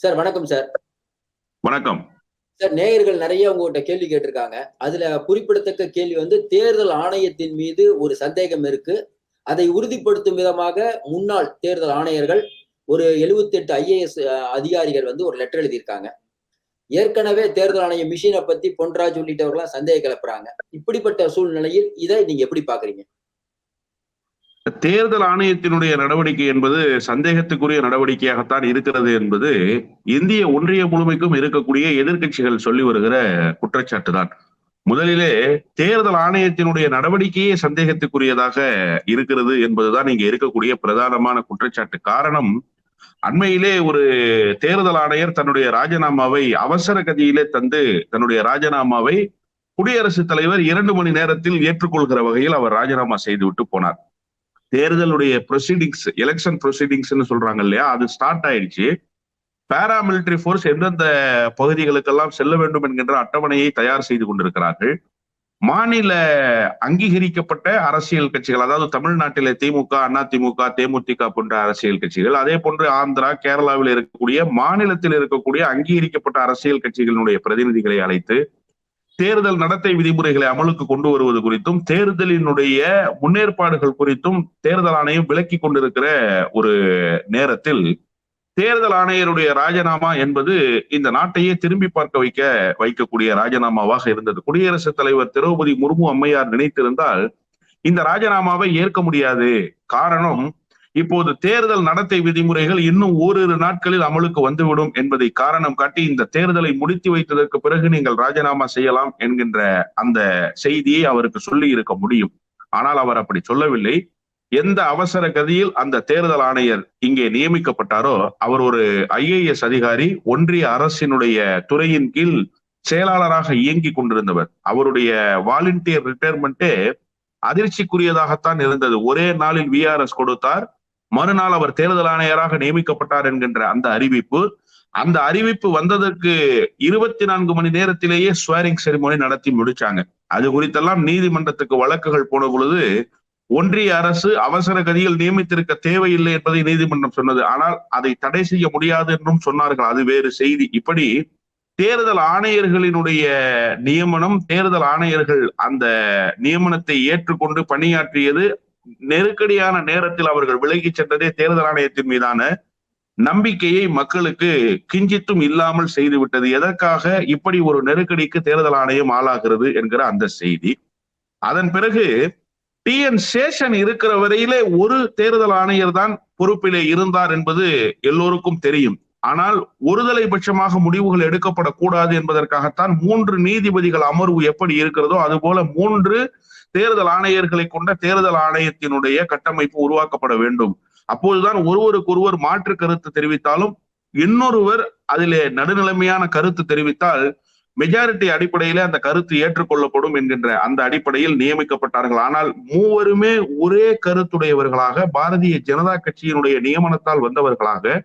Sir வணக்கம் sir வணக்கம். Sir நேயர்கள் நிறைய உங்ககிட்ட கேள்வி கேட்டிருக்காங்க. அதுல குறிப்பிடத்தக்க கேள்வி வந்து தேர்தல் ஆணையத்தின் மீது ஒரு சந்தேகம் இருக்கு. அதை உறுதிப்படுத்தும் விதமாக முன்னாள் தேர்தல் ஆணையர்கள் ஒரு 78 எட்டு ஐஏஎஸ் அதிகாரிகள் வந்து ஒரு லெட்டர் எழுதியிருக்காங்க. ஏற்கனவே தேர்தல் ஆணைய மிஷினை பத்தி பொன்ராஜ் உள்ளிட்டவர்கள்லாம் சந்தேகம் கிளப்புறாங்க இப்படிப்பட்ட சூழ்நிலையில் இதை நீங்க எப்படி பாக்குறீங்க தேர்தல் ஆணையத்தினுடைய நடவடிக்கை என்பது சந்தேகத்துக்குரிய நடவடிக்கையாகத்தான் இருக்கிறது என்பது இந்திய ஒன்றிய முழுமைக்கும் இருக்கக்கூடிய எதிர்க்கட்சிகள் சொல்லி வருகிற குற்றச்சாட்டு தான் முதலிலே தேர்தல் ஆணையத்தினுடைய நடவடிக்கையே சந்தேகத்துக்குரியதாக இருக்கிறது என்பதுதான் இங்க இருக்கக்கூடிய பிரதானமான குற்றச்சாட்டு. காரணம் அண்மையிலே ஒரு தேர்தல் ஆணையர் தன்னுடைய ராஜினாமாவை அவசர கதியிலே தந்து தன்னுடைய ராஜினாமாவை குடியரசுத் தலைவர் இரண்டு மணி நேரத்தில் ஏற்றுக்கொள்கிற வகையில் அவர் ராஜினாமா செய்துவிட்டு போனார். தேர்தலுடைய ப்ரொசீடிங்ஸ் எலெக்ஷன் ப்ரொசீடிங்ஸ்னு சொல்றாங்க இல்லையா? அது ஸ்டார்ட் ஆயிடுச்சு. பாராமிலிட்டரி ஃபோர்ஸ் எந்தெந்த பகுதிகளுக்கெல்லாம் செல்ல வேண்டும் என்கின்ற அட்டவணையை தயார் செய்து கொண்டிருக்கிறார்கள். மாநில அங்கீகரிக்கப்பட்ட அரசியல் கட்சிகள் அதாவது தமிழ்நாட்டில திமுக அதிமுக தேமுதிக போன்ற அரசியல் கட்சிகள் அதே போன்று ஆந்திரா கேரளாவில் இருக்கக்கூடிய மாநிலத்தில் இருக்கக்கூடிய அங்கீகரிக்கப்பட்ட அரசியல் கட்சிகளினுடைய பிரதிநிதிகளை அழைத்து தேர்தல் நடத்தை விதிமுறைகளை அமலுக்கு கொண்டு வருவது குறித்தும் தேர்தலினுடைய முன்னேற்பாடுகள் குறித்தும் தேர்தல் ஆணையம் விளக்கி கொண்டிருக்கிற ஒரு நேரத்தில் தேர்தல் ஆணையருடைய ராஜினாமா என்பது இந்த நாட்டையே திரும்பி பார்க்க வைக்க வைக்கக்கூடிய ராஜினாமாவாக இருந்தது. குடியரசுத் தலைவர் திரௌபதி முர்மு அம்மையார் நினைத்திருந்தால் இந்த ராஜினாமாவை ஏற்க முடியாது. காரணம் இப்போது தேர்தல் நடத்தை விதிமுறைகள் இன்னும் ஓரிரு நாட்களில் அமலுக்கு வந்துவிடும் என்பதை காரணம் காட்டி இந்த தேர்தலை முடித்து வைத்ததற்கு பிறகு நீங்கள் ராஜினாமா செய்யலாம் என்கின்ற அந்த செய்தியை அவருக்கு சொல்லி இருக்க முடியும். ஆனால் அவர் அப்படி சொல்லவில்லை. எந்த அவசர கதியில் அந்த தேர்தல் ஆணையர் இங்கே நியமிக்கப்பட்டாரோ அவர் ஒரு ஐஏஎஸ் அதிகாரி ஒன்றிய அரசினுடைய துறையின் கீழ் செயலாளராக இயங்கி கொண்டிருந்தவர். அவருடைய வாலண்டியர் ரிட்டையர்மெண்ட்டே அதிர்ச்சிக்குரியதாகத்தான் இருந்தது. ஒரே நாளில் விஆர்எஸ் கொடுத்தார். மறுநாள் அவர் தேர்தல் ஆணையராக நியமிக்கப்பட்டார் என்கின்ற அந்த அறிவிப்பு அந்த அறிவிப்பு வந்ததற்கு இருபத்தி நான்கு மணி நேரத்திலேயே ஸ்வேரிங் செரிமோனி நடத்தி முடிச்சாங்க. அது குறித்தெல்லாம் நீதிமன்றத்துக்கு வழக்குகள் போன பொழுது ஒன்றிய அரசு அவசர கதியில் நியமித்திருக்க தேவையில்லை என்பதை நீதிமன்றம் சொன்னது. ஆனால் அதை தடை செய்ய முடியாது என்றும் சொன்னார்கள். அது வேறு செய்தி. இப்படி தேர்தல் ஆணையர்களினுடைய நியமனம் தேர்தல் ஆணையர்கள் அந்த நியமனத்தை ஏற்றுக்கொண்டு பணியாற்றியது நெருக்கடியான நேரத்தில் அவர்கள் விலகி சென்றதே தேர்தல் ஆணையத்தின் மீதான நம்பிக்கையை மக்களுக்கு கிஞ்சித்தும் இல்லாமல் செய்துவிட்டது. எதற்காக இப்படி ஒரு நெருக்கடிக்கு தேர்தல் ஆணையம் ஆளாகிறது என்கிற அந்த செய்தி. அதன் பிறகு டி என் சேஷன் இருக்கிற வரையிலே ஒரு தேர்தல் ஆணையர் தான் பொறுப்பிலே இருந்தார் என்பது எல்லோருக்கும் தெரியும். ஆனால் ஒருதலை பட்சமாக முடிவுகள் எடுக்கப்படக்கூடாது என்பதற்காகத்தான் மூன்று நீதிபதிகள் அமர்வு எப்படி இருக்கிறதோ அதுபோல மூன்று தேர்தல் ஆணையர்களை கொண்ட தேர்தல் ஆணையத்தினுடைய கட்டமைப்பு உருவாக்கப்பட வேண்டும். அப்போதுதான் ஒருவருக்கொருவர் மாற்று கருத்து தெரிவித்தாலும் இன்னொருவர் அதிலே நடுநிலைமையான கருத்து தெரிவித்தால் மெஜாரிட்டி அடிப்படையில அந்த கருத்து ஏற்றுக்கொள்ளப்படும் என்கின்ற அந்த அடிப்படையில் நியமிக்கப்பட்டார்கள். ஆனால் மூவருமே ஒரே கருத்துடையவர்களாக பாரதிய ஜனதா கட்சியினுடைய நியமனத்தால் வந்தவர்களாக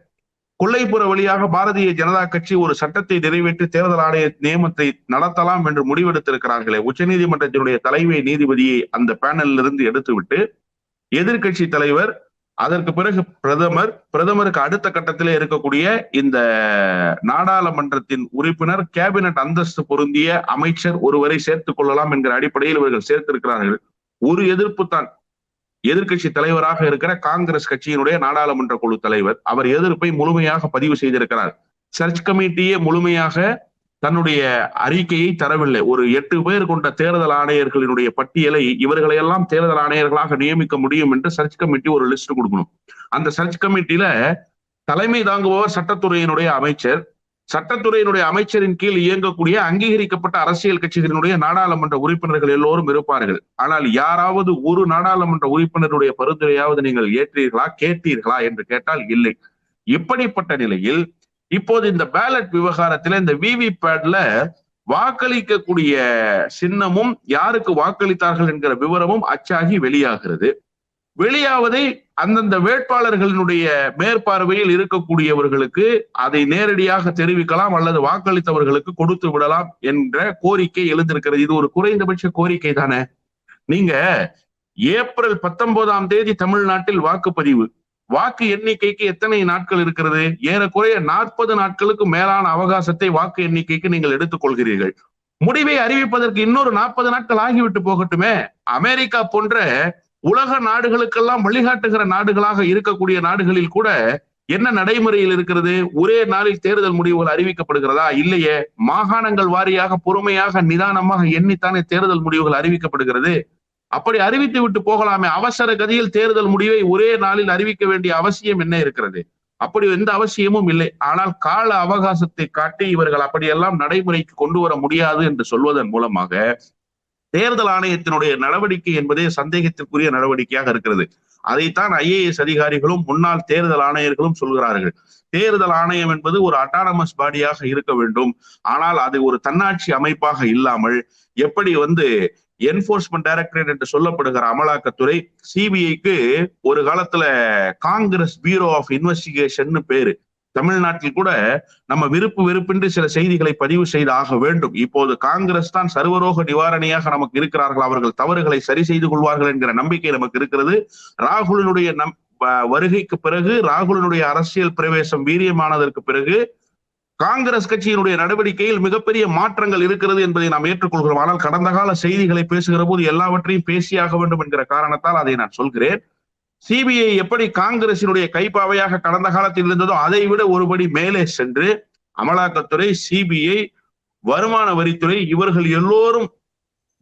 கொள்ளைப்புற வழியாக பாரதிய ஜனதா கட்சி ஒரு சட்டத்தை நிறைவேற்றி தேர்தல் ஆணைய நியமத்தை நடத்தலாம் என்று முடிவெடுத்திருக்கிறார்களே. உச்சநீதிமன்றத்தினுடைய தலைமை நீதிபதியை அந்த பேனலில் இருந்து எடுத்துவிட்டு எதிர்கட்சி தலைவர் அதற்கு பிறகு பிரதமர் பிரதமருக்கு அடுத்த கட்டத்திலே இருக்கக்கூடிய இந்த நாடாளுமன்றத்தின் உறுப்பினர் கேபினட் அந்தஸ்து பொருந்திய அமைச்சர் ஒருவரை சேர்த்துக் கொள்ளலாம் என்கிற அடிப்படையில் இவர்கள் சேர்த்திருக்கிறார்கள். ஒரு எதிர்ப்பு தான். எதிர்கட்சி தலைவராக இருக்கிற காங்கிரஸ் கட்சியினுடைய நாடாளுமன்ற குழு தலைவர் அவர் எதிர்ப்பை முழுமையாக பதிவு செய்திருக்கிறார். சர்ச் கமிட்டியே முழுமையாக தன்னுடைய அறிக்கையை தரவில்லை. ஒரு எட்டு பேர் கொண்ட தேர்தல் ஆணையர்களினுடைய பட்டியலை இவர்களையெல்லாம் தேர்தல் ஆணையர்களாக நியமிக்க முடியும் என்று சர்ச் கமிட்டி ஒரு லிஸ்ட் கொடுக்கணும். அந்த சர்ச் கமிட்டியில தலைமை தாங்குபவர் சட்டத்துறையினுடைய அமைச்சர் சட்டத்துறையினுடைய அமைச்சரின் கீழ் இயங்கக்கூடிய அங்கீகரிக்கப்பட்ட அரசியல் கட்சிகளினுடைய நாடாளுமன்ற உறுப்பினர்கள் எல்லோரும் இருப்பார்கள். ஆனால் யாராவது ஒரு நாடாளுமன்ற உறுப்பினருடைய பரிந்துரையாவது நீங்கள் ஏற்றீர்களா கேட்டீர்களா என்று கேட்டால் இல்லை. இப்படிப்பட்ட நிலையில் இப்போது இந்த பேலட் விவகாரத்துல இந்த விவி பேட்ல வாக்களிக்கக்கூடிய சின்னமும் யாருக்கு வாக்களித்தார்கள் என்கிற விவரமும் அச்சாகி வெளியாகிறது. வெளியாவதை அந்தந்த வேட்பாளர்களினுடைய மேற்பார்வையில் இருக்கக்கூடியவர்களுக்கு அதை நேரடியாக தெரிவிக்கலாம் அல்லது வாக்களித்தவர்களுக்கு கொடுத்து விடலாம் என்ற கோரிக்கை எழுந்திருக்கிறது. இது ஒரு குறைந்தபட்ச கோரிக்கை தானே? நீங்க ஏப்ரல் பத்தொன்பதாம் தேதி தமிழ்நாட்டில் வாக்குப்பதிவு. வாக்கு எண்ணிக்கைக்கு எத்தனை நாட்கள் இருக்கிறது? ஏறக்குறைய நாற்பது நாட்களுக்கு மேலான அவகாசத்தை வாக்கு எண்ணிக்கைக்கு நீங்கள் எடுத்துக்கொள்கிறீர்கள். முடிவை அறிவிப்பதற்கு இன்னொரு நாற்பது நாட்கள் ஆகிவிட்டு போகட்டுமே? அமெரிக்கா போன்ற உலக நாடுகளுக்கெல்லாம் வழிகாட்டுகிற நாடுகளாக இருக்கக்கூடிய நாடுகளில் கூட என்ன நடைமுறையில் இருக்கிறது? ஒரே நாளில் தேர்தல் முடிவுகள் அறிவிக்கப்படுகிறதா? இல்லையே. மாகாணங்கள் வாரியாக பொறுமையாக நிதானமாக எண்ணித்தானே தேர்தல் முடிவுகள் அறிவிக்கப்படுகிறது. அப்படி அறிவித்து விட்டு போகலாமே. அவசர கதியில் தேர்தல் முடிவை ஒரே நாளில் அறிவிக்க வேண்டிய அவசியம் என்ன இருக்கிறது? அப்படி எந்த அவசியமும் இல்லை. ஆனால் கால அவகாசத்தை காட்டி இவர்கள் அப்படியெல்லாம் நடைமுறைக்கு கொண்டு வர முடியாது என்று சொல்வதன் மூலமாக தேர்தல் ஆணையத்தினுடைய நடவடிக்கை என்பதே சந்தேகத்திற்குரிய நடவடிக்கையாக இருக்கிறது. அதைத்தான் ஐஏஎஸ் அதிகாரிகளும் முன்னாள் தேர்தல் ஆணையர்களும் சொல்கிறார்கள். தேர்தல் ஆணையம் என்பது ஒரு அட்டானமஸ் பாடியாக இருக்க வேண்டும். ஆனால் அது ஒரு தன்னாட்சி அமைப்பாக இல்லாமல் எப்படி வந்து என்போர்ஸ்மெண்ட் டைரக்டரேட் என்று சொல்லப்படுகிற அமலாக்கத்துறை சிபிஐக்கு ஒரு காலத்துல காங்கிரஸ் பியூரோ ஆஃப் இன்வெஸ்டிகேஷன் பேரு. தமிழ்நாட்டில் கூட நம்ம விருப்பு வெறுப்பின்றி சில செய்திகளை பதிவு செய்து ஆக வேண்டும். இப்போது காங்கிரஸ் தான் சர்வரோக நிவாரணியாக நமக்கு இருக்கிறார்கள். அவர்கள் தவறுகளை சரி செய்து கொள்வார்கள் என்கிற நம்பிக்கை நமக்கு இருக்கிறது. ராகுலினுடைய நம் வருகைக்கு பிறகு ராகுலினுடைய அரசியல் பிரவேசம் வீரியமானதற்கு பிறகு காங்கிரஸ் கட்சியினுடைய நடவடிக்கையில் மிகப்பெரிய மாற்றங்கள் இருக்கிறது என்பதை நாம் ஏற்றுக்கொள்கிறோம். ஆனால் கடந்த கால செய்திகளை பேசுகிற போது எல்லாவற்றையும் பேசியாக வேண்டும் என்கிற காரணத்தால் அதை நான் சொல்கிறேன். சிபிஐ எப்படி காங்கிரசினுடைய கைப்பாவையாக கடந்த காலத்தில் இருந்ததோ அதை விட ஒருபடி மேலே சென்று அமலாக்கத்துறை சிபிஐ வருமான வரித்துறை இவர்கள் எல்லோரும்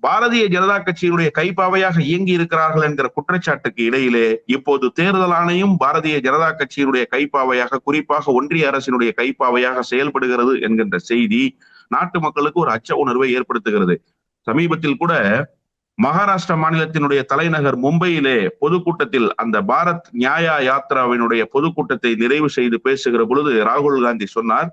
பாரதிய ஜனதா கட்சியினுடைய கைப்பாவையாக இயங்கி இருக்கிறார்கள் என்கிற குற்றச்சாட்டுக்கு இடையிலே இப்போது தேர்தல் ஆணையம் பாரதிய ஜனதா கட்சியினுடைய கைப்பாவையாக குறிப்பாக ஒன்றிய அரசினுடைய கைப்பாவையாக செயல்படுகிறது என்கின்ற செய்தி நாட்டு மக்களுக்கு ஒரு அச்ச உணர்வை ஏற்படுத்துகிறது. சமீபத்தில் கூட மகாராஷ்டிரா மாநிலத்தினுடைய தலைநகர் மும்பையிலே பொதுக்கூட்டத்தில் அந்த பாரத் நியாயா யாத்ராவினுடைய பொதுக்கூட்டத்தை நிறைவு செய்து பேசுகிற பொழுது ராகுல் காந்தி சொன்னார்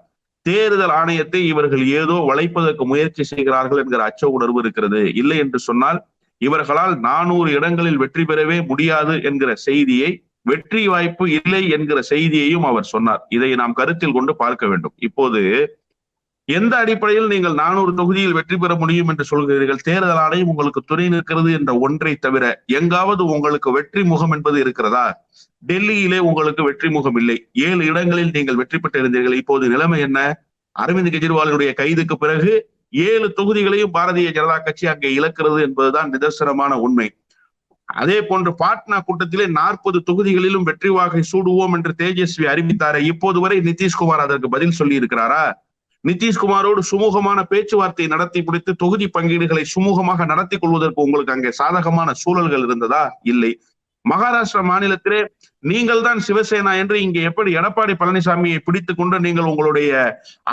தேர்தல் ஆணையத்தை இவர்கள் ஏதோ வளைப்பதற்கு முயற்சி செய்கிறார்கள் என்கிற அச்ச உணர்வு இருக்கிறது. இல்லை என்று சொன்னால் இவர்களால் நானூறு இடங்களில் வெற்றி பெறவே முடியாது என்கிற செய்தியை வெற்றி வாய்ப்பு இல்லை என்கிற செய்தியையும் அவர் சொன்னார். இதை நாம் கருத்தில் கொண்டு பார்க்க வேண்டும். இப்போது எந்த அடிப்படையில் நீங்கள் நானூறு தொகுதியில் வெற்றி பெற முடியும் என்று சொல்கிறீர்கள்? தேர்தல் ஆணையம் உங்களுக்கு துணை நிற்கிறது என்ற ஒன்றை தவிர எங்காவது உங்களுக்கு வெற்றி முகம் என்பது இருக்கிறதா? டெல்லியிலே உங்களுக்கு வெற்றி முகம் இல்லை. ஏழு இடங்களில் நீங்கள் வெற்றி பெற்றிருந்தீர்கள். இப்போது நிலைமை என்ன? அரவிந்த் கெஜ்ரிவாலுடைய கைதுக்கு பிறகு ஏழு தொகுதிகளையும் பாரதிய ஜனதா கட்சி அங்கே இழக்கிறது என்பதுதான் நிதர்சனமான உண்மை. அதே போன்று பாட்னா கூட்டத்திலே நாற்பது தொகுதிகளிலும் வெற்றி வாகை சூடுவோம் என்று தேஜஸ்வி அறிவித்தாரே. இப்போது வரை நிதிஷ்குமார் அதற்கு பதில் சொல்லி இருக்கிறாரா நிதிஷ்குமாரோடு சுமூகமான பேச்சுவார்த்தை நடத்தி முடித்து தொகுதி பங்கீடுகளை சுமூகமாக நடத்தி கொள்வதற்கு உங்களுக்கு அங்கே சாதகமான சூழல்கள் இருந்ததா? இல்லை. மகாராஷ்டிரா மாநிலத்திலே நீங்கள் தான் சிவசேனா என்று இங்கே எப்படி எடப்பாடி பழனிசாமியை பிடித்து கொண்டு நீங்கள் உங்களுடைய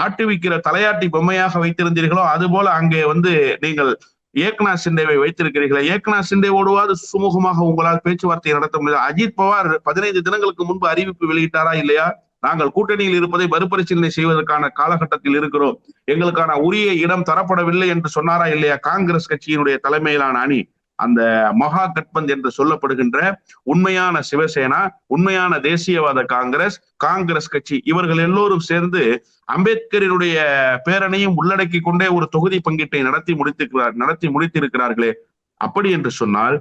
ஆட்டுவிக்கிற தலையாட்டி பொம்மையாக வைத்திருந்தீர்களோ அதுபோல அங்கே வந்து நீங்கள் ஏக்நாத் சிண்டேவை வைத்திருக்கிறீர்களே. ஏக்நாத் சிண்டேவோடுவாது சுமூகமாக உங்களால் பேச்சுவார்த்தை நடத்த முடியாது அஜித் பவார் பதினைந்து தினங்களுக்கு முன்பு அறிவிப்பு வெளியிட்டாரா இல்லையா? நாங்கள் கூட்டணியில் இருப்பதை மறுபரிசீலனை செய்வதற்கான காலகட்டத்தில் இருக்கிறோம். எங்களுக்கான உரிய இடம் தரப்படவில்லை என்று சொன்னாரா இல்லையா? காங்கிரஸ் கட்சியினுடைய தலைமையிலான அணி அந்த மகா கட்பந்த் என்று சொல்லப்படுகின்ற உண்மையான சிவசேனா உண்மையான தேசியவாத காங்கிரஸ் காங்கிரஸ் கட்சி இவர்கள் எல்லோரும் சேர்ந்து அம்பேத்கரினுடைய பேரணையும் உள்ளடக்கி கொண்டே ஒரு தொகுதி பங்கீட்டை நடத்தி முடித்திருக்கிறார் நடத்தி முடித்திருக்கிறார்களே. அப்படி என்று சொன்னால்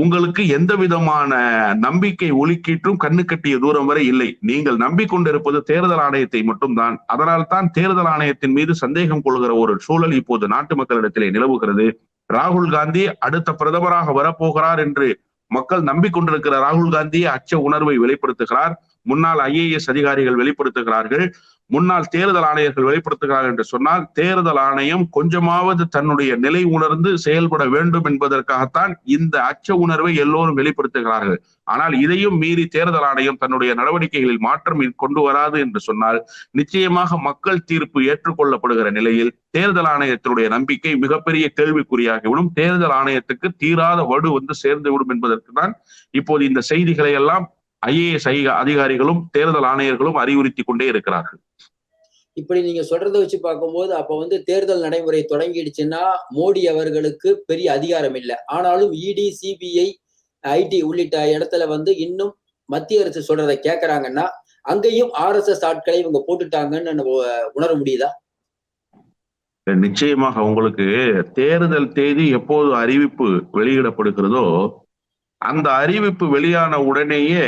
உங்களுக்கு எந்த விதமான நம்பிக்கை ஒலிக்கீற்றும் கண்ணு கட்டிய தூரம் வரை இல்லை. நீங்கள் நம்பிக்கொண்டிருப்பது தேர்தல் ஆணையத்தை மட்டும்தான். அதனால் தான் தேர்தல் ஆணையத்தின் மீது சந்தேகம் கொள்கிற ஒரு சூழல் இப்போது நாட்டு மக்களிடத்திலே நிலவுகிறது. ராகுல் காந்தி அடுத்த பிரதமராக வரப்போகிறார் என்று மக்கள் நம்பிக்கொண்டிருக்கிற ராகுல் காந்தி அச்ச உணர்வை வெளிப்படுத்துகிறார். முன்னாள் ஐஏஎஸ் அதிகாரிகள் வெளிப்படுத்துகிறார்கள். முன்னாள் தேர்தல் ஆணையர்கள் வெளிப்படுத்துகிறார்கள் என்று சொன்னால் தேர்தல் ஆணையம் கொஞ்சமாவது தன்னுடைய நிலை உணர்ந்து செயல்பட வேண்டும் என்பதற்காகத்தான் இந்த அச்ச உணர்வை எல்லோரும் வெளிப்படுத்துகிறார்கள். ஆனால் இதையும் மீறி தேர்தல் ஆணையம் தன்னுடைய நடவடிக்கைகளில் மாற்றம் கொண்டு வராது என்று சொன்னால் நிச்சயமாக மக்கள் தீர்ப்பு ஏற்றுக்கொள்ளப்படுகிற நிலையில் தேர்தல் ஆணையத்தினுடைய நம்பிக்கை மிகப்பெரிய கேள்விக்குறியாகிவிடும். தேர்தல் ஆணையத்துக்கு தீராத வடு வந்து சேர்ந்து விடும் என்பதற்கு தான் இப்போது இந்த செய்திகளை எல்லாம் ஐஏஎஸ் அதிகாரிகளும் தேர்தல் ஆணையர்களும் அறிவுறுத்தி கொண்டே இருக்கிறார்கள். இப்படி நீங்க சொல்றதை வச்சு பார்க்கும்போது அப்ப வந்து தேர்தல் நடைமுறை தொடங்கிடுச்சுன்னா மோடி அவர்களுக்கு பெரிய அதிகாரம் இல்லை. ஆனாலும் இடி சிபிஐ ஐடி உள்ளிட்ட இடத்துல வந்து இன்னும் மத்திய அரசு சொல்றதை கேட்கறாங்கன்னா அங்கேயும் ஆர்எஸ்எஸ் ஆட்களை இவங்க போட்டுட்டாங்கன்னு நம்ம உணர முடியுதா? நிச்சயமாக உங்களுக்கு தேர்தல் தேதி எப்போது அறிவிப்பு வெளியிடப்படுகிறதோ அந்த அறிவிப்பு வெளியான உடனேயே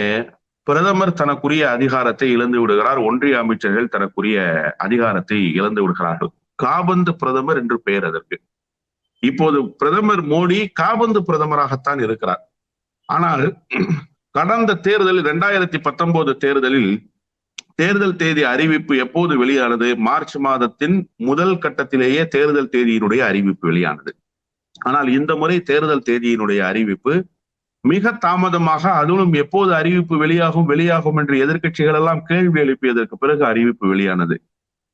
பிரதமர் தனக்குரிய அதிகாரத்தை இழந்து விடுகிறார். ஒன்றிய அமைச்சர்கள் தனக்குரிய அதிகாரத்தை இழந்து விடுகிறார்கள். காபந்து பிரதமர் என்று பெயர் அதற்கு. இப்போது பிரதமர் மோடி காபந்து பிரதமராகத்தான் இருக்கிறார். ஆனால் கடந்த தேர்தலில் இரண்டாயிரத்தி பத்தொன்பது தேர்தலில் தேர்தல் தேதி அறிவிப்பு எப்போது வெளியானது? மார்ச் மாதத்தின் முதல் கட்டத்திலேயே தேர்தல் தேதியினுடைய அறிவிப்பு வெளியானது. ஆனால் இந்த முறை தேர்தல் தேதியினுடைய அறிவிப்பு மிக தாமதமாக அதுவும் எப்போது அறிவிப்பு வெளியாகும் வெளியாகும் என்று எதிர்க்கட்சிகள் எல்லாம் கேள்வி எழுப்பியதற்கு பிறகு அறிவிப்பு வெளியானது.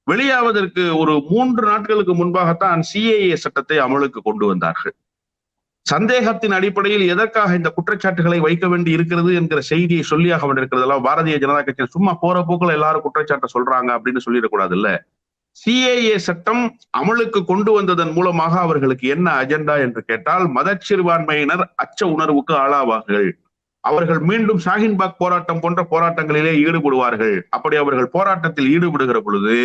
வெளியாவதற்கு ஒரு மூன்று நாட்களுக்கு முன்பாகத்தான் சிஏஏ சட்டத்தை அமலுக்கு கொண்டு வந்தார்கள். சந்தேகத்தின் அடிப்படையில் எதற்காக இந்த குற்றச்சாட்டுகளை வைக்க வேண்டி இருக்கிறது என்கிற செய்தியை சொல்லியாக வேண்டியிருக்கிறதெல்லாம் பாரதிய ஜனதா கட்சி சும்மா போற போக்குல எல்லாரும் குற்றச்சாட்டை சொல்றாங்க அப்படின்னு சொல்லிடக்கூடாது இல்ல சிஏஏ சட்டம் அமலுக்கு கொண்டு வந்ததன் மூலமாக அவர்களுக்கு என்ன அஜெண்டா என்று கேட்டால் மத சிறுபான்மையினர் அச்ச உணர்வுக்கு ஆளாவார்கள். அவர்கள் மீண்டும் ஷாஹின்பாக் போராட்டம் போன்ற போராட்டங்களிலே ஈடுபடுவார்கள். அப்படி அவர்கள் போராட்டத்தில் ஈடுபடுகிற பொழுது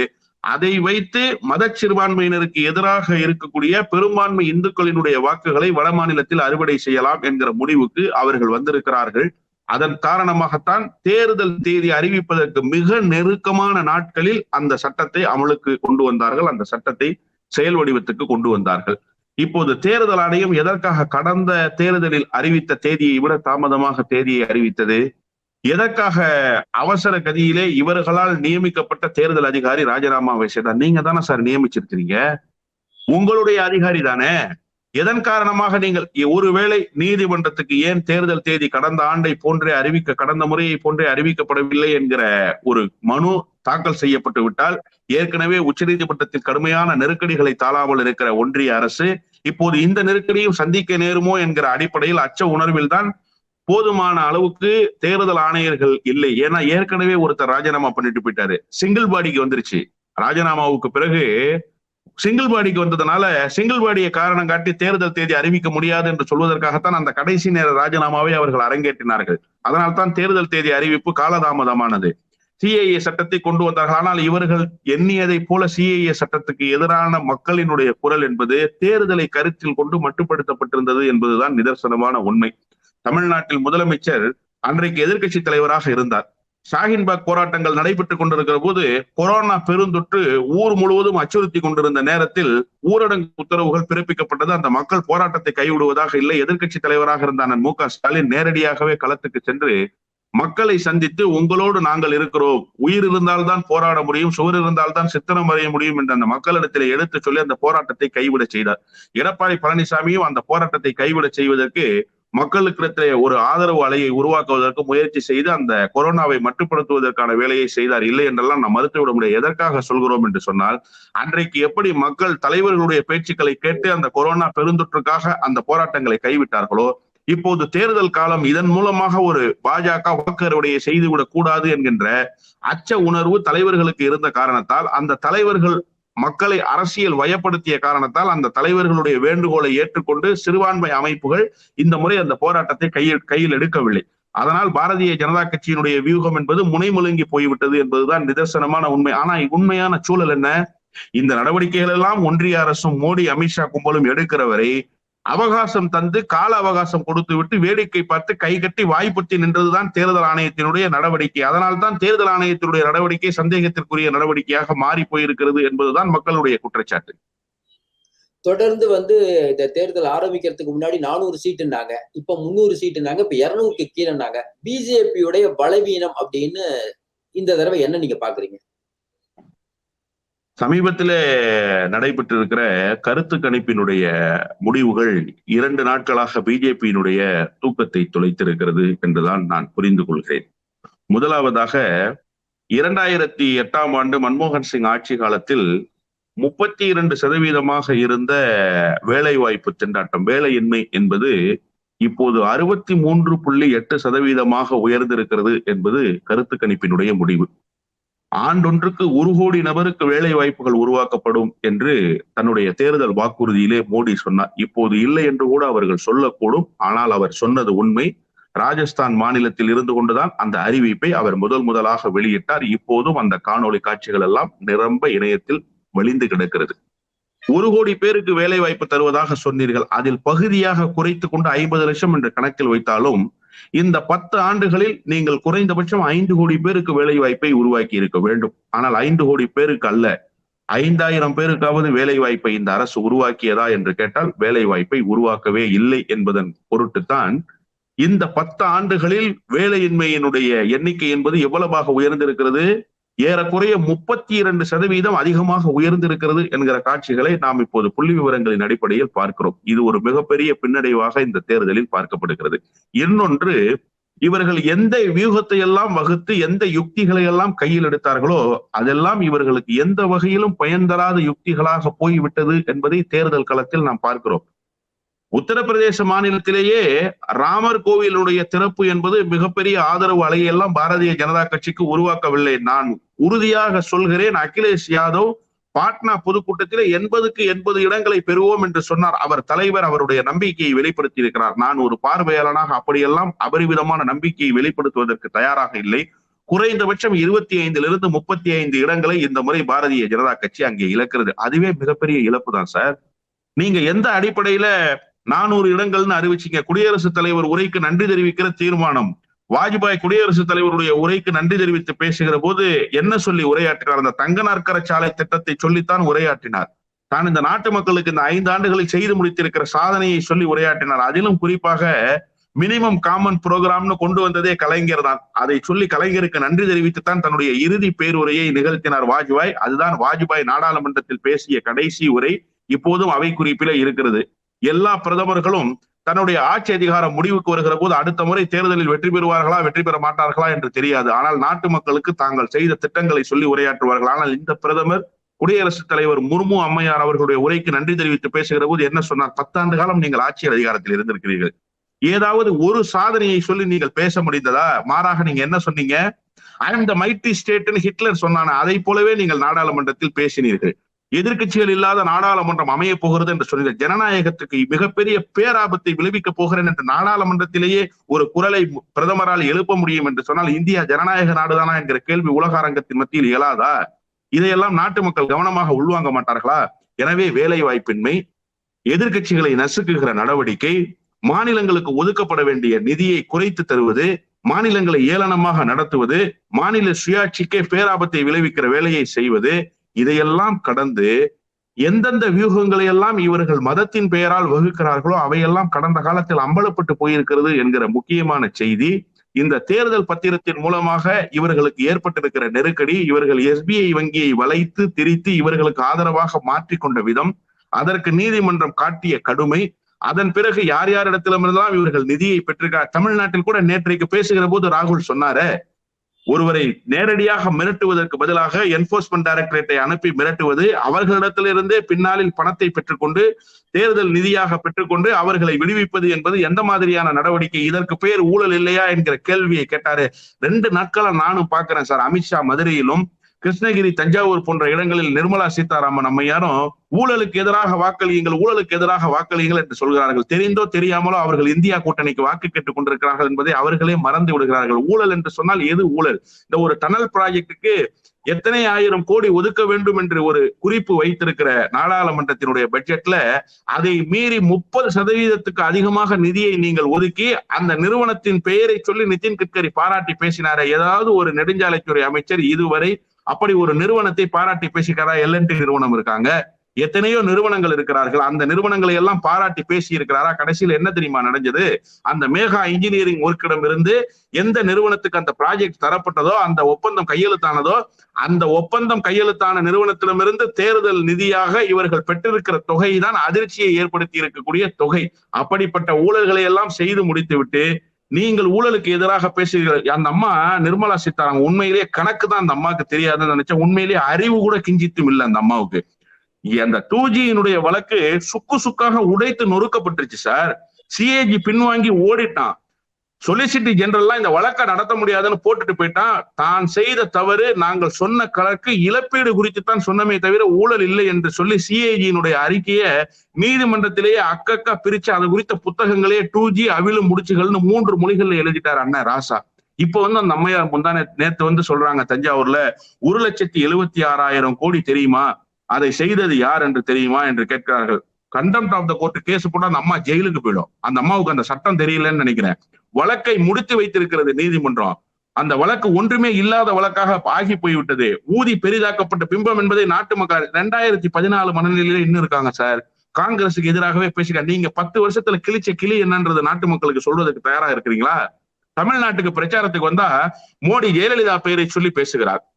அதை வைத்து மத சிறுபான்மையினருக்கு எதிராக இருக்கக்கூடிய பெரும்பான்மை இந்துக்களினுடைய வாக்குகளை வட மாநிலத்தில் அறுவடை செய்யலாம் என்கிற முடிவுக்கு அவர்கள் வந்திருக்கிறார்கள். அதன் காரணமாகத்தான் தேர்தல் தேதி அறிவிப்பதற்கு மிக நெருக்கமான நாட்களில் அந்த சட்டத்தை அமலுக்கு கொண்டு வந்தார்கள். அந்த சட்டத்தை செயல் வடிவத்துக்கு கொண்டு வந்தார்கள். இப்போது தேர்தல் ஆணையம் எதற்காக கடந்த தேர்தலில் அறிவித்த தேதியை விட தாமதமாக தேதியை அறிவித்தது? எதற்காக அவசர கதியிலே இவர்களால் நியமிக்கப்பட்ட தேர்தல் அதிகாரி ராஜினாமாவை செய்தார்? நீங்க தானே சார் நியமிச்சிருக்கிறீங்க. உங்களுடைய அதிகாரி தானே? எதன் காரணமாக நீங்கள் ஒருவேளை நீதிமன்றத்துக்கு ஏன் தேர்தல் தேதி கடந்த ஆண்டை போன்றே அறிவிக்க கடந்த முறையை போன்றே அறிவிக்கப்படவில்லை என்கிற ஒரு மனு தாக்கல் செய்யப்பட்டு விட்டால் ஏற்கனவே உச்சநீதிமன்றத்தில் கடுமையான நெருக்கடிகளை தாளாமல் இருக்கிற ஒன்றிய அரசு இப்போது இந்த நெருக்கடியும் சந்திக்க நேருமோ என்கிற அடிப்படையில் அச்ச உணர்வில் தான் போதுமான அளவுக்கு தேர்தல் ஆணையர்கள் இல்லை. ஏன்னா ஏற்கனவே ஒருத்தர் ராஜினாமா பண்ணிட்டு போயிட்டாரு. சிங்கிள் பாடிக்கு வந்துருச்சு. ராஜினாமாவுக்கு பிறகு சிங்கிள் பாடிக்கு வந்ததுனால சிங்கிள் பாடியை காரணம் காட்டி தேர்தல் தேதி அறிவிக்க முடியாது என்று சொல்வதற்காகத்தான் அந்த கடைசி நேர ராஜினாமாவை அவர்கள் அரங்கேற்றினார்கள். அதனால் தான் தேர்தல் தேதி அறிவிப்பு காலதாமதமானது. சிஐஏ சட்டத்தை கொண்டு வந்தார்கள். ஆனால் இவர்கள் எண்ணியதை போல சிஐஏ சட்டத்துக்கு எதிரான மக்களினுடைய குரல் என்பது தேர்தலை கருத்தில் கொண்டு மட்டுப்படுத்தப்பட்டிருந்தது என்பதுதான் நிதர்சனமான உண்மை. தமிழ்நாட்டில் முதலமைச்சர் அன்றைக்கு எதிர்க்கட்சி தலைவராக இருந்தார். ஷாஹின்பாக் போராட்டங்கள் நடைபெற்றுக் கொண்டிருக்கிற போது கொரோனா பெருந்தொற்று ஊர் முழுவதும் அச்சுறுத்தி கொண்டிருந்த நேரத்தில் ஊரடங்கு உத்தரவுகள் பிறப்பிக்கப்பட்டது. அந்த மக்கள் போராட்டத்தை கைவிடுவதாக இல்லை. எதிர்க்கட்சி தலைவராக இருந்த அண்ணன் மு க ஸ்டாலின் நேரடியாகவே களத்துக்கு சென்று மக்களை சந்தித்து உங்களோடு நாங்கள் இருக்கிறோம். உயிர் இருந்தால்தான் போராட முடியும் சுவர் இருந்தால்தான் சித்திரம் வரைய முடியும் என்று அந்த மக்களிடத்தில் எடுத்து சொல்லி அந்த போராட்டத்தை கைவிட செய்தார். எடப்பாடி பழனிசாமியும் அந்த போராட்டத்தை கைவிட செய்வதற்கு மக்களுக்கு ஒரு ஆதரவு அலையை உருவாக்குவதற்கு முயற்சி செய்து அந்த கொரோனாவை மட்டுப்படுத்துவதற்கான வேலையை செய்தார் இல்லை என்றெல்லாம் நாம் மறுத்துவிட முடியாது. எதற்காக சொல்கிறோம் என்று சொன்னால் அன்றைக்கு எப்படி மக்கள் தலைவர்களுடைய பேச்சுக்களை கேட்டு அந்த கொரோனா பெருந்தொற்றுக்காக அந்த போராட்டங்களை கைவிட்டார்களோ இப்போது தேர்தல் காலம் இதன் மூலமாக ஒரு பாஜக வாக்கறுவடையை செய்துவிடக் கூடாது என்கின்ற அச்ச உணர்வு தலைவர்களுக்கு இருந்த காரணத்தால் அந்த தலைவர்கள் மக்களை அரசியல் வயப்படுத்திய காரணத்தால் அந்த தலைவர்களுடைய வேண்டுகோளை ஏற்றுக்கொண்டு சிறுபான்மை அமைப்புகள் இந்த முறை அந்த போராட்டத்தை கையில் கையில் எடுக்கவில்லை. அதனால் பாரதிய ஜனதா கட்சியினுடைய வியூகம் என்பது முனைமுழுங்கி போய்விட்டது என்பதுதான் நிதர்சனமான உண்மை. ஆனா உண்மையான சூழல் என்ன? இந்த நடவடிக்கைகள் எல்லாம் ஒன்றிய அரசும் மோடி அமித்ஷா கும்பலும் எடுக்கிற வரை அவகாசம் தந்து கால அவகாசம் கொடுத்து விட்டு வேடிக்கை பார்த்து கை கட்டி வாய்ப்புத்தி நின்றதுதான் தேர்தல் ஆணையத்தினுடைய நடவடிக்கை. அதனால் தான் தேர்தல் ஆணையத்தினுடைய நடவடிக்கை சந்தேகத்திற்குரிய நடவடிக்கையாக மாறி போயிருக்கிறது என்பதுதான் மக்களுடைய குற்றச்சாட்டு. தொடர்ந்து வந்து இந்த தேர்தல் ஆரம்பிக்கிறதுக்கு முன்னாடி நானூறு சீட்டுனாங்க இப்ப முன்னூறு சீட்டுனாங்க இப்ப இருநூறுக்கு கீழேனாங்க பிஜேபியுடைய பலவீனம் அப்படின்னு இந்த தடவை என்ன நீங்க பாக்குறீங்க? சமீபத்திலே நடைபெற்றிருக்கிற கருத்து கணிப்பினுடைய முடிவுகள் இரண்டு நாட்களாக பிஜேபியினுடைய தூக்கத்தை தொலைத்திருக்கிறது என்றுதான் நான் புரிந்து கொள்கிறேன். முதலாவதாக இரண்டாயிரத்தி எட்டாம் ஆண்டு மன்மோகன் சிங் ஆட்சி காலத்தில் முப்பத்தி இரண்டு சதவீதமாக இருந்த வேலைவாய்ப்பு திண்டாட்டம் வேலையின்மை என்பது இப்போது அறுபத்தி மூன்று புள்ளி எட்டு சதவீதமாக உயர்ந்திருக்கிறது என்பது கருத்து கணிப்பினுடைய முடிவு. ஆண்டொன்றுக்கு ஒரு கோடி நபருக்கு வேலை வாய்ப்புகள் உருவாக்கப்படும் என்று தன்னுடைய தேர்தல் வாக்குறுதியிலே மோடி சொன்னார். இப்போது இல்லை என்று கூட அவர்கள் சொல்லக்கூடும். ஆனால் அவர் சொன்னது உண்மை. ராஜஸ்தான் மாநிலத்தில் இருந்து கொண்டுதான் அந்த அறிவிப்பை அவர் முதல் முதலாக வெளியிட்டார். இப்போதும் அந்த காணொலி காட்சிகள் எல்லாம் நிரம்ப இணையத்தில் வழிந்து கிடக்கிறது. ஒரு கோடி பேருக்கு வேலை வாய்ப்பு தருவதாக சொன்னீர்கள். அதில் பகுதியாக குறைத்து கொண்டு ஐம்பது லட்சம் என்று கணக்கில் வைத்தாலும் இந்த பத்து ஆண்டுகளில் நீங்கள் குறைந்தபட்சம் ஐந்து கோடி பேருக்கு வேலை வாய்ப்பை உருவாக்கி இருக்க வேண்டும். ஆனால் ஐந்து கோடி பேருக்கு அல்ல. ஐந்தாயிரம் பேருக்காவது வேலை வாய்ப்பை இந்த அரசு உருவாக்கியதா என்று கேட்டால் வேலை வாய்ப்பை உருவாக்கவே இல்லை என்பதன் பொருட்டுத்தான் இந்த பத்து ஆண்டுகளில் வேலையின்மையினுடைய எண்ணிக்கை என்பது எவ்வளவாக உயர்ந்திருக்கிறது? ஏறக்குறைய முப்பத்தி இரண்டு சதவீதம் அதிகமாக உயர்ந்திருக்கிறது என்கிற காட்சிகளை நாம் இப்போது புள்ளி விவரங்களின் அடிப்படையில் பார்க்கிறோம். இது ஒரு மிகப்பெரிய பின்னடைவாக இந்த தேர்தலில் பார்க்கப்படுகிறது. இன்னொன்று இவர்கள் எந்த வியூகத்தை எல்லாம் வகுத்து எந்த யுக்திகளை எல்லாம் கையில் எடுத்தார்களோ அதெல்லாம் இவர்களுக்கு எந்த வகையிலும் பயன் தராத யுக்திகளாக போய்விட்டது என்பதை தேர்தல் களத்தில் நாம் பார்க்கிறோம். உத்தரப்பிரதேச மாநிலத்திலேயே ராமர் கோவிலுடைய திறப்பு என்பது மிகப்பெரிய ஆதரவு அலையெல்லாம் பாரதிய ஜனதா கட்சிக்கு உருவாக்கவில்லை. நான் உறுதியாக சொல்கிறேன் அகிலேஷ் யாதவ் பாட்னா பொதுக்கூட்டத்திலே எண்பதுக்கு எண்பது இடங்களை பெறுவோம் என்று சொன்னார். அவர் தலைவர் அவருடைய நம்பிக்கையை வெளிப்படுத்தி இருக்கிறார் நான் ஒரு பார்வையாளனாக அப்படியெல்லாம் அபரிவிதமான நம்பிக்கையை வெளிப்படுத்துவதற்கு தயாராக இல்லை. குறைந்தபட்சம் இருபத்தி ஐந்திலிருந்து முப்பத்தி ஐந்து இடங்களை இந்த முறை பாரதிய ஜனதா கட்சி அங்கே இழக்கிறது. அதுவே மிகப்பெரிய இழப்பு தான் சார். நீங்க எந்த அடிப்படையில நானூறு இடங்கள்னு அறிவிச்சிங்க. குடியரசுத் தலைவர் உரைக்கு நன்றி தெரிவிக்கிற தீர்மானம். வாஜ்பாய் குடியரசுத் தலைவருடைய உரைக்கு நன்றி தெரிவித்து பேசுகிற போது என்ன சொல்லி உரையாற்றினார்? அந்த தங்க நாற்கர சாலை திட்டத்தை சொல்லித்தான் உரையாற்றினார். தான் இந்த நாட்டு மக்களுக்கு இந்த ஐந்து ஆண்டுகளில் செய்து முடித்திருக்கிற சாதனையை சொல்லி உரையாற்றினார். அதிலும் குறிப்பாக மினிமம் காமன் புரோகிராம்னு கொண்டு வந்ததே கலைஞர் தான். அதை சொல்லி கலைஞருக்கு நன்றி தெரிவித்து தான் தன்னுடைய இறுதி பேருரையை நிகழ்த்தினார் வாஜ்பாய். அதுதான் வாஜ்பாய் நாடாளுமன்றத்தில் பேசிய கடைசி உரை. இப்போதும் அவை குறிப்பில இருக்கிறது. எல்லா பிரதமர்களும் தன்னுடைய ஆட்சி அதிகாரம் முடிவுக்கு வருகிற போது அடுத்த முறை தேர்தலில் வெற்றி பெறுவார்களா வெற்றி பெற மாட்டார்களா என்று தெரியாது. ஆனால் நாட்டு மக்களுக்கு தாங்கள் செய்த திட்டங்களை சொல்லி உரையாற்றுவார்கள். ஆனால் இந்த பிரதமர் குடியரசுத் தலைவர் முர்மு அம்மையார் அவர்களுடைய உரைக்கு நன்றி தெரிவித்து பேசுகிற போது என்ன சொன்னார்? பத்தாண்டு காலம் நீங்கள் ஆட்சி அதிகாரத்தில் இருந்திருக்கிறீர்கள். ஏதாவது ஒரு சாதனையை சொல்லி நீங்கள் பேச முடிந்ததா? மாறாக நீங்க என்ன சொன்னீங்க? ஐ எம் த மைட்டி ஸ்டேட்னு ஹிட்லர் சொன்னான? அதை போலவே நீங்கள் நாடாளுமன்றத்தில் பேசினீர்கள். எதிர்க்கட்சிகள் இல்லாத நாடாளுமன்றம் அமைய போகிறது என்று சொல்லுங்க ஜனநாயகத்துக்கு மிகப்பெரிய பேராபத்தை விளைவிக்க போகிறேன் என்று நாடாளுமன்றத்திலேயே ஒரு குரலை பிரதமரால் எழுப்ப முடியும் என்று சொன்னால் இந்தியா ஜனநாயக நாடுதானா என்கிற கேள்வி உலக அரங்கத்தின் மத்தியில் இயலாதா? இதையெல்லாம் நாட்டு மக்கள் கவனமாக உள்வாங்க மாட்டார்களா? எனவே வேலை வாய்ப்பின்மை எதிர்க்கட்சிகளை நசுக்குகிற நடவடிக்கை மாநிலங்களுக்கு ஒதுக்கப்பட வேண்டிய நிதியை குறைத்து தருவது மாநிலங்களை ஏளனமாக நடத்துவது மாநில சுயாட்சிக்கே பேராபத்தை விளைவிக்கிற வேலையை செய்வது இதையெல்லாம் கடந்து எந்தெந்த வியூகங்களை எல்லாம் இவர்கள் மதத்தின் பெயரால் வகுக்கிறார்களோ அவையெல்லாம் கடந்த காலத்தில் அம்பலப்பட்டு போயிருக்கிறது என்கிற முக்கியமான செய்தி. இந்த தேர்தல் பத்திரத்தின் மூலமாக இவர்களுக்கு ஏற்பட்டிருக்கிற நெருக்கடி இவர்கள் எஸ்பிஐ வங்கியை வளைத்து திரித்து இவர்களுக்கு ஆதரவாக மாற்றிக்கொண்ட விதம் அதற்கு நீதிமன்றம் காட்டிய கடுமை. அதன் பிறகு யார் யார் இடத்திலிருந்தெல்லாம் இவர்கள் நிதியை பெற்றிருக்கிறார் தமிழ்நாட்டில் கூட நேற்றைக்கு பேசுகிற போது ராகுல் சொன்னாரு ஒருவரை நேரடியாக மிரட்டுவதற்கு பதிலாக என்போர்ஸ்மெண்ட் டைரக்டரேட்டை அனுப்பி மிரட்டுவது அவர்களிடத்திலிருந்தே பின்னாளில் பணத்தை பெற்றுக்கொண்டு தேர்தல் நிதியாக பெற்றுக்கொண்டு அவர்களை விடுவிப்பது என்பது எந்த மாதிரியான நடவடிக்கை? இதற்கு பேர் ஊழல் இல்லையா என்கிற கேள்வியை கேட்டாரு. ரெண்டு நாட்களா நானும் பாக்குறேன் சார். அமித்ஷா மதுரையிலும் கிருஷ்ணகிரி தஞ்சாவூர் போன்ற இடங்களில் நிர்மலா சீதாராமன் அம்மையாரும் ஊழலுக்கு எதிராக வாக்களியுங்கள் ஊழலுக்கு எதிராக வாக்களியுங்கள் என்று சொல்கிறார்கள். தெரிந்தோ தெரியாமலோ அவர்கள் இந்தியா கூட்டணிக்கு வாக்கு கேட்டுக் கொண்டிருக்கிறார்கள் என்பதை அவர்களே மறந்து விடுகிறார்கள். ஊழல் என்று சொன்னால் எது ஊழல்? இந்த ஒரு டனல் ப்ராஜெக்டுக்கு எத்தனை ஆயிரம் கோடி ஒதுக்க வேண்டும் என்று ஒரு குறிப்பு வைத்திருக்கிற நாடாளுமன்றத்தினுடைய பட்ஜெட்ல அதை மீறி முப்பது சதவீதத்துக்கு அதிகமாக நிதியை நீங்கள் ஒதுக்கி அந்த நிறுவனத்தின் பெயரை சொல்லி நிதின் கட்கரி பாராட்டி பேசினாரே. ஏதாவது ஒரு நெடுஞ்சாலைத்துறை அமைச்சர் இதுவரை அப்படி ஒரு நிறுவனத்தை பாராட்டி பேசிக்காரா எல்என்டி நிறுவனம் இருக்காங்க. எத்தனையோ நிறுவனங்கள் இருக்கிறார்கள். அந்த நிறுவனங்களை எல்லாம் பாராட்டி பேசி இருக்கிறாரா? கடைசியில் என்ன தெரியுமா நடந்தது? அந்த மேகா இன்ஜினியரிங் ஒர்க்கிடம் இருந்து எந்த நிறுவனத்துக்கு அந்த ப்ராஜெக்ட் தரப்பட்டதோ அந்த ஒப்பந்தம் கையெழுத்தானதோ அந்த ஒப்பந்தம் கையெழுத்தான நிறுவனத்திடமிருந்து தேர்தல் நிதியாக இவர்கள் பெற்றிருக்கிற தொகை தான் அதிர்ச்சியை ஏற்படுத்தி இருக்கக்கூடிய தொகை. அப்படிப்பட்ட ஊழல்களை எல்லாம் செய்து முடித்துவிட்டு நீங்கள் ஊழலுக்கு எதிராக பேசுகிறீர்கள். அந்த அம்மா நிர்மலா சீதாராமன் உண்மையிலேயே கணக்கு தான் அந்த அம்மாவுக்கு தெரியாதுன்னு நினைச்சேன் உண்மையிலேயே அறிவு கூட கிஞ்சித்தும் இல்லை அந்த அம்மாவுக்கு. அந்த டூஜியினுடைய வழக்கு சுக்கு சுக்காக உடைத்து நொறுக்கப்பட்டுருச்சு சார். சிஏஜி பின்வாங்கி ஓடிட்டான். சொலிசிட்டி ஜெனரல்லாம் இந்த வழக்கை நடத்த முடியாதுன்னு போட்டுட்டு போயிட்டான் தான் செய்த தவறு நாங்கள் சொன்ன கலக்கு இழப்பீடு குறித்து தான் சொன்னமே தவிர ஊழல் இல்லை என்று சொல்லி சிஏஜியினுடைய அறிக்கையை நீதிமன்றத்திலேயே அக்கக்கா பிரிச்சு அது குறித்த புத்தகங்களே டூ ஜி அவிலும் முடிச்சுகள்னு மூன்று மொழிகள்ல எழுதிட்டார் அண்ணன் ராசா. இப்ப வந்து அந்த அம்மையார் முந்தானே நேத்து வந்து சொல்றாங்க தஞ்சாவூர்ல ஒரு லட்சத்தி எழுபத்தி ஆறாயிரம் கோடி தெரியுமா? அதை செய்தது யார் என்று தெரியுமா? என்று கேட்கிறார்கள். Contempt of the court case போட்டு அந்த அம்மா ஜெயிலுக்கு போயிடும். அந்த அம்மாவுக்கு அந்த சட்டம் தெரியலன்னு நினைக்கிறேன். வழக்கை முடித்து வைத்திருக்கிறது நீதிமன்றம். அந்த வழக்கு ஒன்றுமே இல்லாத வழக்காக ஆகி போய்விட்டது. ஊதி பெரிதாக்கப்பட்ட பிம்பம் என்பதை நாட்டு மக்கள் ரெண்டாயிரத்தி பதினாலு மனநிலையில இன்னும் இருக்காங்க சார். காங்கிரசுக்கு எதிராகவே பேசுகிறார் நீங்க பத்து வருஷத்துல கிழிச்ச கிளி என்னன்றது நாட்டு மக்களுக்கு சொல்றதுக்கு தயாரா இருக்கிறீங்களா? தமிழ்நாட்டுக்கு பிரச்சாரத்துக்கு வந்தா மோடி ஜெயலலிதா பெயரை சொல்லி பேசுகிறார்.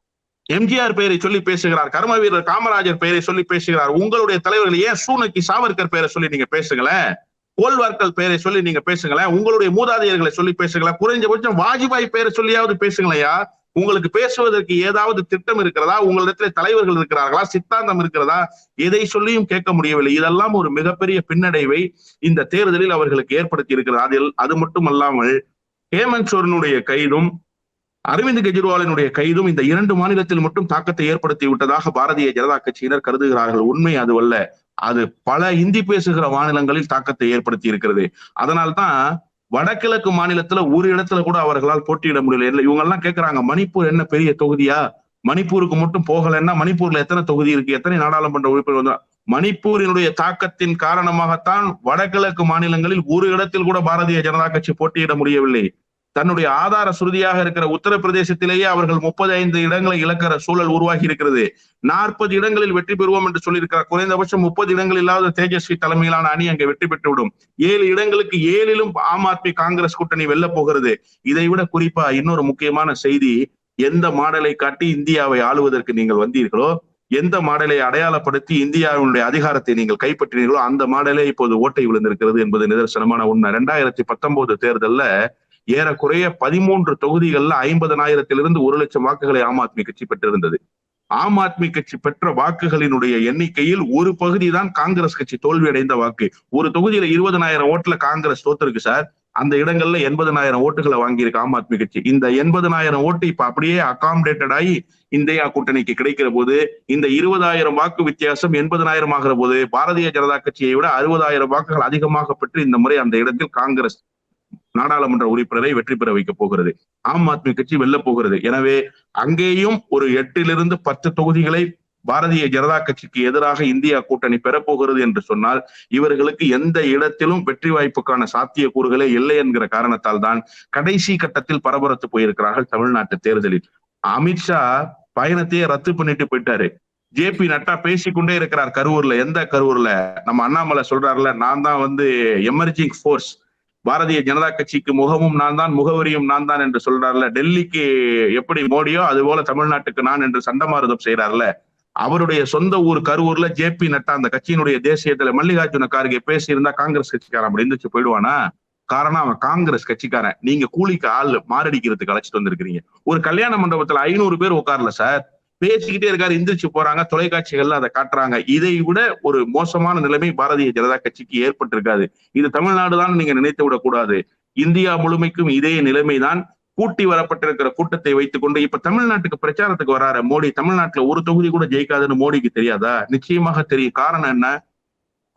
எம்ஜிஆர் பெயரை சொல்லி பேசுகிறார். கர்ம வீரர் காமராஜர் பெயரை சொல்லி பேசுகிறார். உங்களுடைய தலைவர்கள் ஏன் சூனக்கி சாவர்கர் பெயரை சொல்லி நீங்க பேசுங்களேன்? கோல்வார்கள் பெயரை சொல்லி நீங்க பேசுங்களேன். உங்களுடைய மூதாதையர்களை சொல்லி பேசுங்களேன். குறைஞ்சபட்சம் வாஜ்பாய் பெயரை சொல்லியாவது பேசுங்களையா உங்களுக்கு பேசுவதற்கு ஏதாவது திட்டம் இருக்கிறதா? உங்களிடத்துல தலைவர்கள் இருக்கிறார்களா? சித்தாந்தம் இருக்கிறதா? எதை சொல்லியும் கேட்க முடியவில்லை. இதெல்லாம் ஒரு மிகப்பெரிய பின்னடைவை இந்த தேர்தலில் அவர்களுக்கு ஏற்படுத்தி இருக்கிறது. அதில் அது மட்டுமல்லாமல் ஹேமந்த் சோரனுடைய கைதும் அரவிந்த் கெஜ்ரிவாலினுடைய கைதும் இந்த இரண்டு மாநிலத்தில் மட்டும் தாக்கத்தை ஏற்படுத்தி விட்டதாக பாரதிய ஜனதா கட்சியினர் கருதுகிறார்கள். உண்மை அதுவல்ல அது பல இந்தி பேசுகிற மாநிலங்களில் தாக்கத்தை ஏற்படுத்தி இருக்கிறது. அதனால்தான் வடகிழக்கு மாநிலத்துல ஒரு இடத்துல கூட அவர்களால் போட்டியிட முடியல. இல்லை இவங்க எல்லாம் கேட்கிறாங்க மணிப்பூர் என்ன பெரிய தொகுதியா? மணிப்பூருக்கு மட்டும் போகலைன்னா மணிப்பூர்ல எத்தனை தொகுதி இருக்கு? எத்தனை நாடாளுமன்ற உறுப்பினர் வந்தா மணிப்பூரினுடைய தாக்கத்தின் காரணமாகத்தான் வடகிழக்கு மாநிலங்களில் ஒரு இடத்தில் கூட பாரதிய ஜனதா கட்சி போட்டியிட முடியவில்லை. தன்னுடைய ஆதார சுருதியாக இருக்கிற உத்தரப்பிரதேசத்திலேயே அவர்கள் முப்பது ஐந்து இடங்களை இழக்கிற சூழல் உருவாகி இருக்கிறது. நாற்பது இடங்களில் வெற்றி பெறுவோம் என்று சொல்லியிருக்கிறார். குறைந்தபட்சம் முப்பது இடங்கள் இல்லாத தேஜஸ்வி தலைமையிலான அணி அங்கே வெற்றி பெற்றுவிடும். ஏழு இடங்களுக்கு ஏழிலும் ஆம் ஆத்மி காங்கிரஸ் கூட்டணி வெல்ல போகிறது. இதை விட குறிப்பா இன்னொரு முக்கியமான செய்தி எந்த மாடலை காட்டி இந்தியாவை ஆளுவதற்கு நீங்கள் வந்தீர்களோ எந்த மாடலை அடையாளப்படுத்தி இந்தியாவினுடைய அதிகாரத்தை நீங்கள் கைப்பற்றினீர்களோ அந்த மாடலே இப்போது ஓட்டை விழுந்திருக்கிறது என்பது நிதர்சனமான உண்மை. ரெண்டாயிரத்தி பத்தொன்பது தேர்தல்ல ஏறக்குறைய பதிமூன்று தொகுதிகள்ல ஐம்பதனாயிரத்திலிருந்து ஒரு லட்சம் வாக்குகளை ஆம் ஆத்மி கட்சி பெற்றிருந்தது. ஆம் ஆத்மி கட்சி பெற்ற வாக்குகளினுடைய எண்ணிக்கையில் ஒரு பகுதி தான் காங்கிரஸ் கட்சி தோல்வி அடைந்த வாக்கு. ஒரு தொகுதியில இருபதனாயிரம் ஓட்டுல காங்கிரஸ் தோத்திருக்கு சார். அந்த இடங்கள்ல எண்பதனாயிரம் ஓட்டுகளை வாங்கியிருக்கு ஆம் ஆத்மி கட்சி. இந்த எண்பதனாயிரம் ஓட்டு இப்ப அப்படியே அகாமடேட்டட் ஆகி இந்தியா கூட்டணிக்கு கிடைக்கிற போது இந்த இருபதாயிரம் வாக்கு வித்தியாசம் எண்பதனாயிரம் ஆகிற போது பாரதிய ஜனதா கட்சியை விட அறுபதாயிரம் வாக்குகள் அதிகமாக பெற்று இந்த முறை அந்த இடத்தில் காங்கிரஸ் நாடாளுமன்ற உறுப்பினரை வெற்றி பெற வைக்க போகிறது. ஆம் ஆத்மி கட்சி வெல்ல போகிறது. எனவே அங்கேயும் ஒரு எட்டிலிருந்து பத்து தொகுதிகளை பாரதிய ஜனதா கட்சிக்கு எதிராக இந்தியா கூட்டணி பெறப்போகிறது என்று சொன்னால் இவர்களுக்கு எந்த இடத்திலும் வெற்றி வாய்ப்புக்கான சாத்தியக்கூறுகளே இல்லை என்கிற காரணத்தால் தான் கடைசி கட்டத்தில் பரபரத்து போயிருக்கிறார்கள் தமிழ்நாட்டு தேர்தலில். அமித்ஷா பயணத்தையே ரத்து பண்ணிட்டு போயிட்டாரு. ஜே பி நட்டா பேசிக்கொண்டே இருக்கிறார் கரூர்ல. எந்த கரூர்ல? நம்ம அண்ணாமலை சொல்றாருல நான் தான் வந்து எமர்ஜிங் ஃபோர்ஸ் பாரதிய ஜனதா கட்சிக்கு முகமும் நான் தான் முகவரியும் நான் தான் என்று சொல்றாருல. டெல்லிக்கு எப்படி மோடியோ அது போல தமிழ்நாட்டுக்கு நான் என்று சண்டமாரதம் செய்யறாருல அவருடைய சொந்த ஊர் கரூர்ல ஜே பி நட்டா அந்த கட்சியினுடைய தேசியத்துல மல்லிகார்ஜுன கார்கே பேசியிருந்தா காங்கிரஸ் கட்சிக்காரன் அப்படி இருந்துச்சு போயிடுவானா? காரணம் அவன் காங்கிரஸ் கட்சிக்காரன். நீங்க கூலிக்கு ஆள் மாரடிக்கிறதுக்கு அழைச்சிட்டு வந்திருக்கிறீங்க. ஒரு கல்யாண மண்டபத்துல ஐநூறு பேர் உட்கார்ல சார். பேசிக்கிட்டே இருக்காரு எந்திரிச்சு போறாங்க தொலைக்காட்சிகள்ல அதை காட்டுறாங்க. இதை விட ஒரு மோசமான நிலைமை பாரதிய ஜனதா கட்சிக்கு ஏற்பட்டிருக்காது. இது தமிழ்நாடு தான் நீங்க நினைத்து விடக்கூடாது. இந்தியா முழுமைக்கும் இதே நிலைமைதான். கூட்டி வரப்பட்டிருக்கிற கூட்டத்தை வைத்துக் கொண்டு இப்ப தமிழ்நாட்டுக்கு பிரச்சாரத்துக்கு வராரு மோடி. தமிழ்நாட்டுல ஒரு தொகுதி கூட ஜெயிக்காதுன்னு மோடிக்கு தெரியாதா? நிச்சயமாக தெரியும். காரணம் என்ன?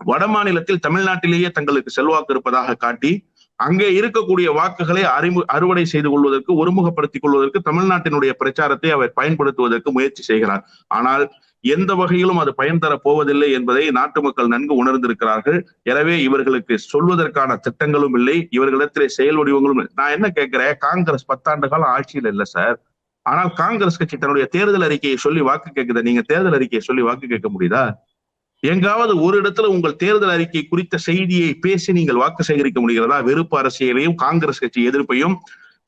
வட மாநிலத்தில் தமிழ்நாட்டிலேயே தங்களுக்கு செல்வாக்கு இருப்பதாக காட்டி அங்கே இருக்கக்கூடிய வாக்குகளை அறிமு அறுவடை செய்து கொள்வதற்கு ஒருமுகப்படுத்திக் கொள்வதற்கு தமிழ்நாட்டினுடைய பிரச்சாரத்தை அவர் பயன்படுத்துவதற்கு முயற்சி செய்கிறார். ஆனால் எந்த வகையிலும் அது பயன் தர போவதில்லை என்பதை நாட்டு மக்கள் நன்கு உணர்ந்திருக்கிறார்கள். எனவே இவர்களுக்கு சொல்வதற்கான திட்டங்களும் இல்லை. இவர்களிடத்திலே செயல் வடிவங்களும் நான் என்ன கேட்கிறேன்? காங்கிரஸ் பத்தாண்டு காலம் ஆட்சியில் இல்லை சார். ஆனால் காங்கிரஸ் கட்சி தன்னுடைய தேர்தல் அறிக்கையை சொல்லி வாக்கு கேட்குது? நீங்க தேர்தல் அறிக்கையை சொல்லி வாக்கு கேட்க முடியுதா? எங்காவது ஒரு இடத்துல உங்கள் தேர்தல் அறிக்கை குறித்த செய்தியை பேசி நீங்கள் வாக்கு சேகரிக்க முடிகிறதா? வெறுப்பு அரசியலையும் காங்கிரஸ் கட்சி எதிர்ப்பையும்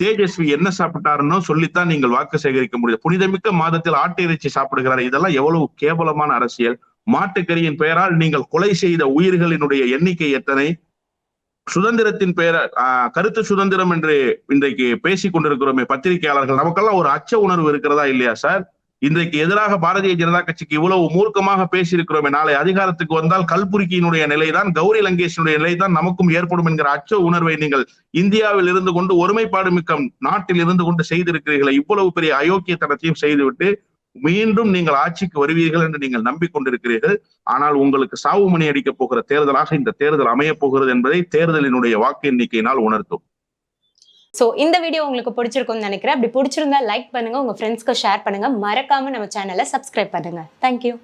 தேஜஸ்வி என்ன சாப்பிட்டாருன்னு சொல்லித்தான் நீங்கள் வாக்கு சேகரிக்க முடியும். புனிதமிக்க மாதத்தில் ஆட்டு இறைச்சி சாப்பிடுகிறார். இதெல்லாம் எவ்வளவு கேவலமான அரசியல். மாட்டுக்கறியின் பெயரால் நீங்கள் கொலை செய்த உயிர்களினுடைய எண்ணிக்கை எத்தனை? சுதந்திரத்தின் பெயர கருத்து சுதந்திரம் என்று இன்றைக்கு பேசிக் கொண்டிருக்கிறோமே பத்திரிகையாளர்கள். நமக்கெல்லாம் ஒரு அச்ச உணர்வு இருக்கிறதா இல்லையா சார்? இன்றைக்கு எதிராக பாரதிய ஜனதா கட்சிக்கு இவ்வளவு மூர்க்கமாக பேசியிருக்கிறோமே நாளை அதிகாரத்துக்கு வந்தால் கல்புரிக்கியினுடைய நிலைதான் கௌரி லங்கேஷனுடைய நிலைதான் நமக்கும் ஏற்படும் என்கிற அச்ச உணர்வை நீங்கள் இந்தியாவில் இருந்து கொண்டு ஒருமைப்பாடு மிக்க நாட்டில் இருந்து கொண்டு செய்திருக்கிறீர்களே இவ்வளவு பெரிய அயோக்கியத்தனத்தையும் செய்துவிட்டு மீண்டும் நீங்கள் ஆட்சிக்கு வருவீர்கள் என்று நீங்கள் நம்பிக்கொண்டிருக்கிறீர்கள். ஆனால் உங்களுக்கு சாவு மணி அடிக்கப் போகிற தேர்தலாக இந்த தேர்தல் அமையப் போகிறது என்பதை தேர்தலினுடைய வாக்கு எண்ணிக்கையினால் உணர்த்தும். ஸோ இந்த வீடியோ உங்களுக்கு பிடிச்சிருக்கும்னு நினைக்கிறேன். அப்படி பிடிச்சிருந்தா லைக் பண்ணுங்கள் உங்கள் ஃப்ரெண்ட்ஸ்க்கு ஷேர் பண்ணுங்கள் மறக்காமல் நம்ம சேனலை சப்ஸ்கிரைப் பண்ணுங்கள் தேங்க்யூ